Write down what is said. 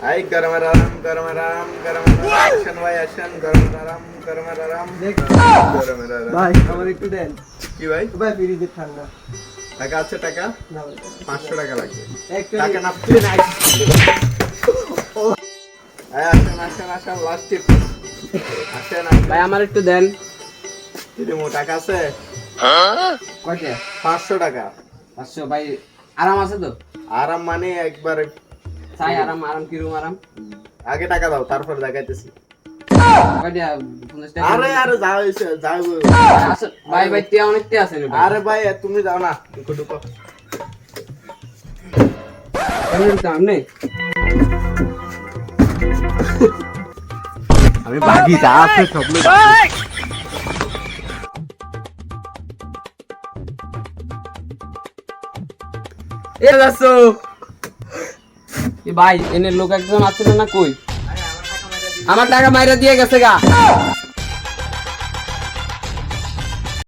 I গরমের আরাম গরমের আরাম গরমের আরাম আসেন ভাই আসেন গরমের আরাম গরমের আরাম গরমের আরাম ভাই আমার একটু দেন। কি ভাই? ভাই ফ্রিজে ঠান্ডা। টাকা আছে টাকা? না ভাই পাঁচশো টাকা লাগবে। একটু টাকা না নাই এই আসেন আসেন আসেন লাস্ট টিপ আসেন ভাই আমার একটু দেন। দিদিমু টাকা আছে? কয়টা? পাঁচশো টাকা। পাঁচশো ভাই আরাম আছে তো? আরাম মানে একবার চাই আরাম আরাম কিরম আরাম? আগে টাকা দাও তারপর দেখাইতেছি। কয়টা? পঞ্চাশ টাকা। আরে আরে যাও যাও। ভাই ভাই টিয়া অনেক টিয়া আছে আরে ভাই তুমি যাও না ঢুকো ঢুকো কেমন আমি বাগি যা আছে সব লোক এ যাচ্ছ। ভাই এনে লোক একজন আছে না কই? আমার টাকা মাইরা দিয়ে গেছে গা।